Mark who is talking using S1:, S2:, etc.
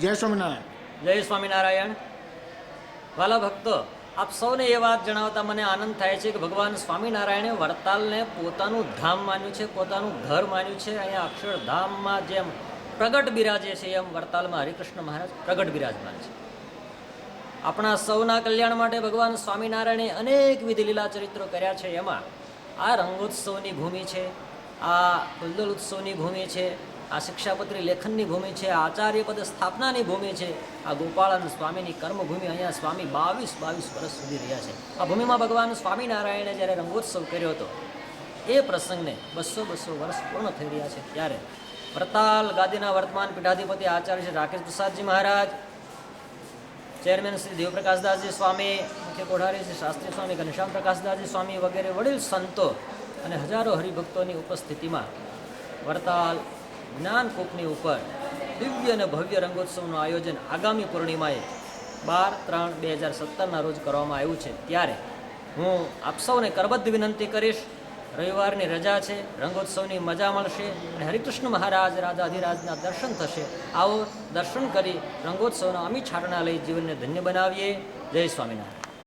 S1: જય સ્વામિનારાયણ.
S2: જય સ્વામિનારાયણ. વાલા ભક્તો, આપ સૌને એ વાત જણાવતા મને આનંદ થાય છે કે ભગવાન સ્વામિનારાયણે વડતાલને પોતાનું ધામ માન્યું છે, પોતાનું ઘર માન્યું છે. અહીંયા અક્ષરધામમાં જેમ પ્રગટ બિરાજે છે, એમ વડતાલમાં હરિકૃષ્ણ મહારાજ પ્રગટ બિરાજમાન છે. આપણા સૌના કલ્યાણ માટે ભગવાન સ્વામિનારાયણે અનેક વિધિ લીલા ચરિત્રો કર્યા છે. એમાં આ રંગોત્સવની ભૂમિ છે આ કુલદલ ઉત્સવની ભૂમિ છે, આ શિક્ષાપત્રી લેખનની ભૂમિ છે, આ આચાર્ય પદ સ્થાપનાની ભૂમિ છે, આ ગોપાળન સ્વામીની કર્મભૂમિ અહીંયા સ્વામી બાવીસ બાવીસ વર્ષ સુધી રહ્યા છે. આ ભૂમિમાં ભગવાન સ્વામિનારાયણે જ્યારે રંગોત્સવ કર્યો હતો, એ પ્રસંગને બસો બસો વર્ષ પૂર્ણ થઈ રહ્યા છે. ત્યારે વરતાલ ગાદીના વર્તમાન પીઠાધિપતિ આચાર્ય શ્રી રાકેશ પ્રસાદજી મહારાજ, ચેરમેન શ્રી દેવપ્રકાશદાસજી સ્વામી, મુખ્ય કોઠારી શ્રી શાસ્ત્રી સ્વામી, ઘનશ્યામ પ્રકાશદાસજી સ્વામી વગેરે વડીલ સંતો અને હજારો હરિભક્તોની ઉપસ્થિતિમાં વરતાલ જ્ઞાનકૂપની ઉપર દિવ્ય અને ભવ્ય રંગોત્સવનું આયોજન આગામી પૂર્ણિમાએ બાર ત્રણ બે હજાર સત્તરના રોજ કરવામાં આવ્યું છે. ત્યારે હું આપ સૌને કરબદ્ધ વિનંતી કરીશ, રવિવારની રજા છે, રંગોત્સવની મજા મળશે અને હરિકૃષ્ણ મહારાજ રાજાધિરાજના દર્શન થશે. આવો દર્શન કરી રંગોત્સવના અમી છાટણા લઈ જીવનને ધન્ય બનાવીએ. જય સ્વામિનારાયણ.